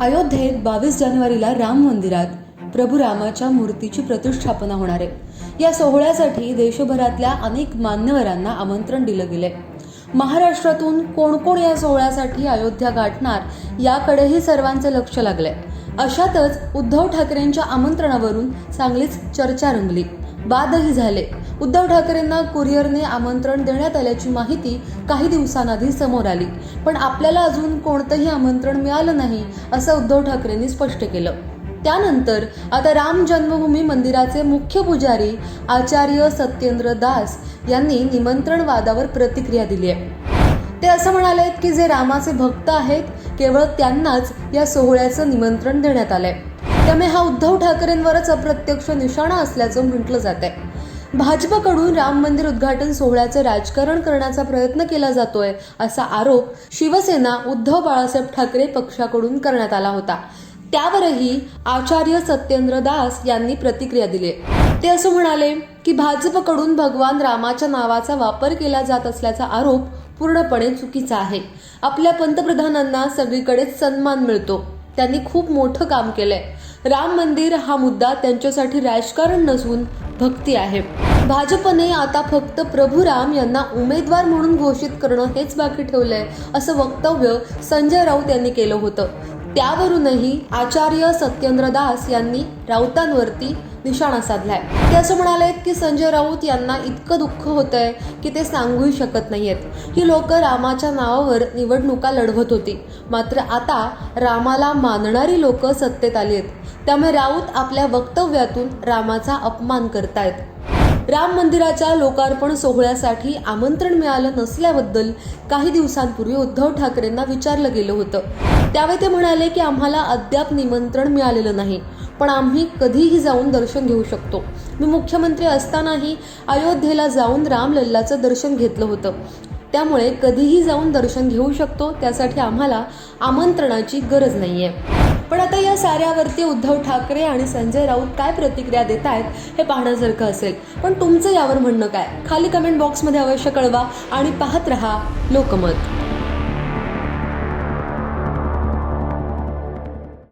अयोध्येत बावीस जानेवारीला राम मंदिरात प्रभू रामाच्या मूर्तीची प्रतिष्ठापना होणार आहे. या सोहळ्यासाठी देशभरातल्या अनेक मान्यवरांना आमंत्रण दिलं गेलंय. महाराष्ट्रातून कोण कोण या सोहळ्यासाठी अयोध्या गाठणार याकडेही सर्वांचे लक्ष लागलंय. अशातच उद्धव ठाकरेंच्या आमंत्रणावरून चांगलीच चर्चा रंगली. वादही झाले. उद्धव ठाकरेंना कुरिअरने आमंत्रण देण्यात आल्याची माहिती काही दिवसांआधी समोर आली. पण आपल्याला अजून कोणतंही आमंत्रण मिळालं नाही असं उद्धव ठाकरेंनी स्पष्ट केलं. त्यानंतर आता राम जन्मभूमी मंदिराचे मुख्य पुजारी आचार्य सत्येंद्र दास यांनी निमंत्रण वादावर प्रतिक्रिया दिली आहे. ते असं म्हणालेत की जे रामाचे भक्त आहेत केवळ त्यांनाच या सोहळ्याचं निमंत्रण देण्यात आलंय. त्यामुळे हा उद्धव ठाकरेंवरच अप्रत्यक्ष निशाणा असल्याचं म्हटलं जात आहे भाजपकडून राम मंदिर उद्घाटन सोहळ्याचं राजकारण करण्याचा प्रयत्न केला जातोय असा आरोप शिवसेना उद्धव बाळासाहेब ठाकरे पक्षाकडून करण्यात आला होता. त्यावरही आचार्य सत्येंद्र दास यांनी प्रतिक्रिया दिली. ते असं म्हणाले की भाजपकडून भगवान रामाच्या नावाचा वापर केला जात असल्याचा आरोप पूर्णपणे चुकीचा आहे. आपल्या पंतप्रधानांना सगळीकडेच सन्मान मिळतो. त्यांनी खूप मोठं काम केलंय. राम मंदिर हा मुद्दा त्यांच्यासाठी राजकारण नसून भक्ती आहे. भाजपने आता फक्त प्रभू राम यांना उमेदवार म्हणून घोषित करणं हेच बाकी ठेवलंय असं वक्तव्य संजय राऊत यांनी केलं होतं. त्यावरूनही आचार्य सत्येंद्र दास यांनी राऊतांवरती निशाणा साधलाय. ते असं म्हणाले की संजय राऊत यांना इतकं दुःख होतंय की ते सांगूही शकत नाहीयेत. ही लोक रामाच्या नावावर निवडणुका लढवत होती. मात्र आता रामाला मानणारी लोक सत्तेत आली आहेत त्यामुळे राऊत आपल्या वक्तव्यातून रामाचा अपमान करतायत. राम मंदिराच्या लोकार्पण सोहळ्यासाठी आमंत्रण मिळालं नसल्याबद्दल काही दिवसांपूर्वी उद्धव ठाकरेंना विचारलं गेलं होतं. त्यावेळी ते म्हणाले की आम्हाला अद्याप निमंत्रण मिळालेलं नाही. पण आम्ही कधीही जाऊन दर्शन घेऊ शकतो. मी मुख्यमंत्री असतानाही अयोध्येला जाऊन रामलल्लाचं दर्शन घेतलं होतं. त्यामुळे कधीही जाऊन दर्शन घेऊ शकतो त्यासाठी आम्हाला आमंत्रणाची गरज नाही आहे पण आता या साऱ्यावरती उद्धव ठाकरे आणि संजय राऊत काय प्रतिक्रिया देत आहेत हे पाहण्यासारखं असेल. पण तुमचं यावर म्हणणं काय? खाली कमेंट बॉक्समध्ये अवश्य कळवा आणि पाहत रहा लोकमत.